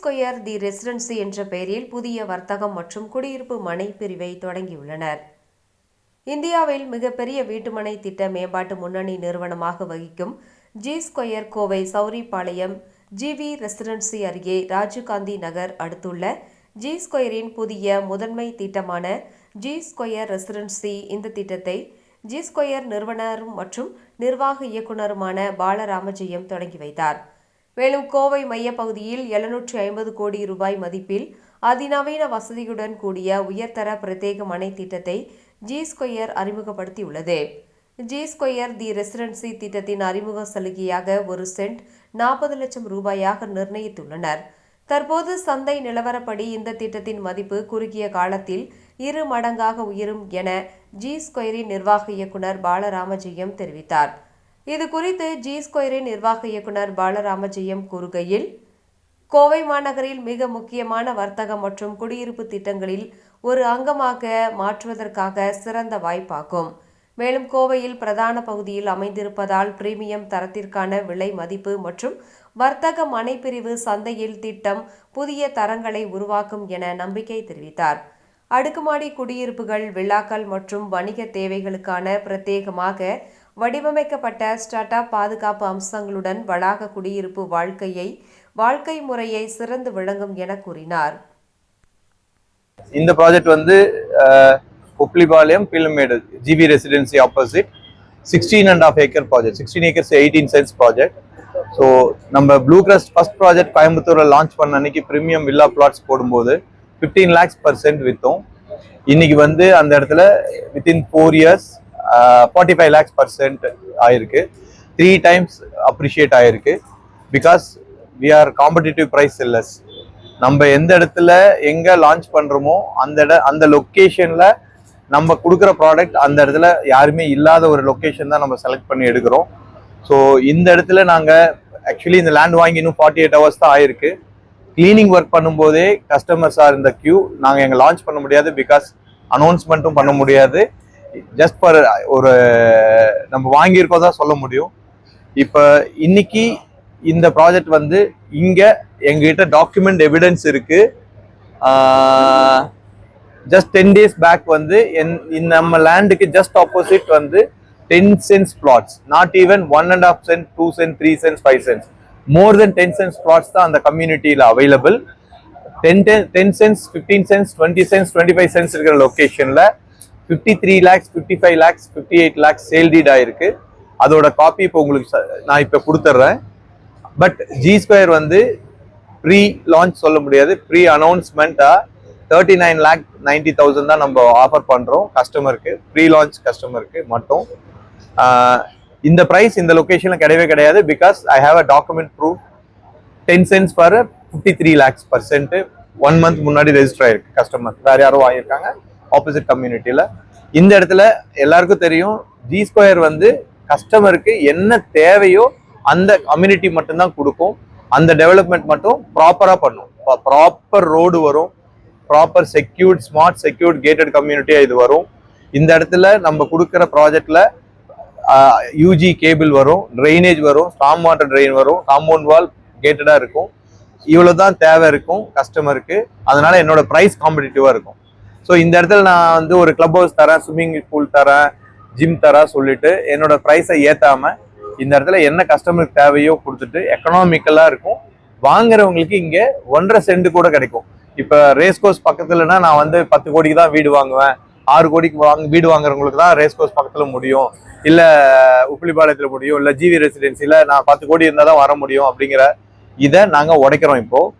Square the residency என்ற பெயரில் புதிய வர்த்தகம் மற்றும் குடியிருப்பு மனை பிரிவை தொடங்கியுள்ளனர். இந்தியாவில் மிகப்பெரிய வீட்டுமனை திட்ட மேம்பாட்டு முன்னணி நிறுவனமாக வகிக்கும் G square Kovai Sowripalayam GV residency அருகே ராஜீவ்காந்தி நகர் அடுத்துள்ள ஜி ஸ்கொயரின் புதிய முதன்மை திட்டமான ஜி ஸ்கொயர் ரெசிடென்சி இந்த திட்டத்தை ஜி ஸ்கொயர் நிறுவனரும் மற்றும் நிர்வாக இயக்குனருமான பாலராமஜெயம் தொடங்கி வைத்தார். மேலும் கோவை மையப்பகுதியில் எழுநூற்றி ஐம்பது கோடி ரூபாய் மதிப்பில் அதிநவீன வசதியுடன் கூடிய உயர்தர பிரத்யேக மனை திட்டத்தை ஜி ஸ்கொயர் அறிமுகப்படுத்தியுள்ளது. ஜி ஸ்கொயர் தி ரெசிடென்சி திட்டத்தின் அறிமுக சலுகையாக ஒரு சென்ட் நாற்பது லட்சம் ரூபாயாக நிர்ணயித்துள்ளனர். தற்போது சந்தை நிலவரப்படி இந்த திட்டத்தின் மதிப்பு குறுகிய காலத்தில் இரு மடங்காக உயரும் என ஜி ஸ்கொயரின் நிர்வாக இயக்குனர் பாலராமஜெயம் தெரிவித்தார். இது குறித்து ஜி ஸ்கொயரின் நிர்வாக இயக்குனர் பாலராமஜெயம் கூறுகையில் கோவை மாநகரில் மிக முக்கியமான வர்த்தக மற்றும் குடியிருப்பு திட்டங்களில் ஒரு அங்கமாக மாற்றுவதற்காக சிறந்த வாய்ப்பாகும். மேலும் கோவையில் பிரதான பகுதியில் அமைந்திருப்பதால் பிரீமியம் தரத்திற்கான விலை மதிப்பு மற்றும் வர்த்தக மனைப்பிரிவு சந்தையில் திட்டம் புதிய தரங்களை உருவாக்கும் என நம்பிக்கை தெரிவித்தார். அடுக்குமாடி குடியிருப்புகள் விழாக்கள் மற்றும் வணிக தேவைகளுக்கான பிரத்யேகமாக வடிவமைக்கப்பட்ட ஸ்டார்ட் அப் பாதுகாப்பு அம்சங்களுடன் வளாக குடியிருப்பு வாழ்க்கையை வாழ்க்கை முறையை சிறந்து விளங்கும் என கூறினார். இந்த ப்ராஜெக்ட் வந்து Uppilipalayam Peelamedu G V residency opposite sixteen and half acre project sixteen acres eighteen cents project so நம்ம ப்ளூ கிரஸ்ட் ஃபர்ஸ்ட் ப்ராஜெக்ட் கோயம்புத்தூரில் லான்ச் பண்ண அன்னைக்கு ப்ரீமியம் வில்லா பிளாட்ஸ் போடும்போது ஃபிஃப்டீன் லேக்ஸ் பர்சன்ட் விற்றோம் இன்னைக்கு வந்து அந்த இடத்துல within four years forty five lakhs percent ஆயிருக்கு. த்ரீ டைம்ஸ் அப்ரிஷியேட் ஆயிருக்கு. Because we are competitive price sellers நம்ம எந்த இடத்துல எங்கே லான்ச் பண்ணுறோமோ அந்த இட அந்த லொக்கேஷனில் நம்ம கொடுக்குற ப்ராடக்ட் அந்த இடத்துல யாருமே இல்லாத ஒரு லொக்கேஷன் தான் நம்ம செலக்ட் பண்ணி எடுக்கிறோம். ஸோ இந்த இடத்துல நாங்கள் ஆக்சுவலி இந்த லேண்ட் வாங்கி இன்னும் ஃபார்ட்டி எயிட் ஹவர்ஸ் தான் ஆயிருக்கு. கிளீனிங் ஒர்க் பண்ணும்போதே கஸ்டமர்ஸ் ஆர் இந்த க்யூ நாங்கள் எங்கள் லான்ச் பண்ண முடியாது பிகாஸ் அனௌன்ஸ்மெண்ட்டும் பண்ண முடியாது. ஜஸ்ட் ஃபார் ஒரு நம்ம வாங்கியிருக்கோம் தான் சொல்ல முடியும். இப்போ இன்னைக்கு இந்த ப்ராஜெக்ட் வந்து இங்கே எங்ககிட்ட டாக்குமெண்ட் எவிடன்ஸ் இருக்கு. ஜஸ்ட் டென் டேஸ் பேக் வந்து என் இந்த நம்ம லேண்டுக்கு ஜஸ்ட் ஆப்போசிட் வந்து ten cents plots not even one and half cent two cent three cents five cents more than ten cents plots தான் அந்த கம்யூனிட்டியில் available ten ten ten cents fifteen cents twenty cents twenty five cents இருக்கிற லொக்கேஷனில் fifty three lakhs fifty five lakhs fifty eight lakhs sale deed ஆயிருக்கு. அதோட copy இப்போ உங்களுக்கு ச- நான் இப்போ கொடுத்துட்றேன் பட் ஜி ஸ்கொயர் வந்து ப்ரீ லான்ச் சொல்ல முடியாது. Pre அனௌன்ஸ்மெண்ட்டாக thirty nine lakh ninety thousand தான் நம்ம ஆஃபர் பண்ணுறோம் கஸ்டமருக்கு ப்ரீ லான்ச் கஸ்டமருக்கு மட்டும் இந்த ப்ரைஸ் இந்த லொக்கேஷனில் கிடையவே கிடையாது because I have a document proof ten cents for fifty three lakhs percent one month முன்னாடி ரெஜிஸ்டர் ஆயிருக்கு கஸ்டமர் வேறு யாரும் வாங்கியிருக்காங்க. ஆப்போசிட் கம்யூனிட்டியில் இந்த இடத்துல எல்லாருக்கும் தெரியும் ஜி ஸ்கொயர் வந்து கஸ்டமருக்கு என்ன தேவையோ அந்த கம்யூனிட்டி மட்டும்தான் கொடுக்கும். அந்த டெவலப்மெண்ட் மட்டும் ப்ராப்பராக பண்ணும். ப்ராப்பர் ரோடு வரும். Proper secured smart secured gated கம்யூனிட்டியாக இது வரும். இந்த இடத்துல நம்ம கொடுக்குற ப்ராஜெக்டில் யூஜி கேபிள் வரும் ட்ரைனேஜ் வரும் ஸ்டாம் வாட்டர் ட்ரெயின் வரும் காம்பவுண்ட் வால் கேட்டடாக இருக்கும். இவ்வளோ தான் தேவை இருக்கும் கஸ்டமருக்கு அதனால என்னோட ப்ரைஸ் காம்படிட்டிவாக இருக்கும். ஸோ இந்த இடத்துல நான் வந்து ஒரு கிளப் ஹவுஸ் தரேன் ஸ்விம்மிங் பூல் தரேன் ஜிம் தரேன் சொல்லிட்டு என்னோட ப்ரைஸை ஏற்றாமல் இந்த இடத்துல என்ன கஸ்டமருக்கு தேவையோ கொடுத்துட்டு எக்கனாமிக்கலாக இருக்கும். வாங்குறவங்களுக்கு இங்கே ஒன்றரை சென்ட் கூட கிடைக்கும். இப்போ ரேஸ் கோர்ஸ் பக்கத்துலனா நான் வந்து பத்து கோடிக்கு தான் வீடு வாங்குவேன். ஆறு கோடிக்கு வாங்க வீடு வாங்குறவங்களுக்கு தான் ரேஸ் கோர்ஸ் பக்கத்தில் முடியும். இல்லை உப்பிலிப்பாளையத்துல முடியும் இல்லை ஜிவி ரெசிடென்சியில் நான் பத்து கோடி இருந்தால் தான் வர முடியும் அப்படிங்கிற இதை நாங்கள் உடைக்கிறோம் இப்போது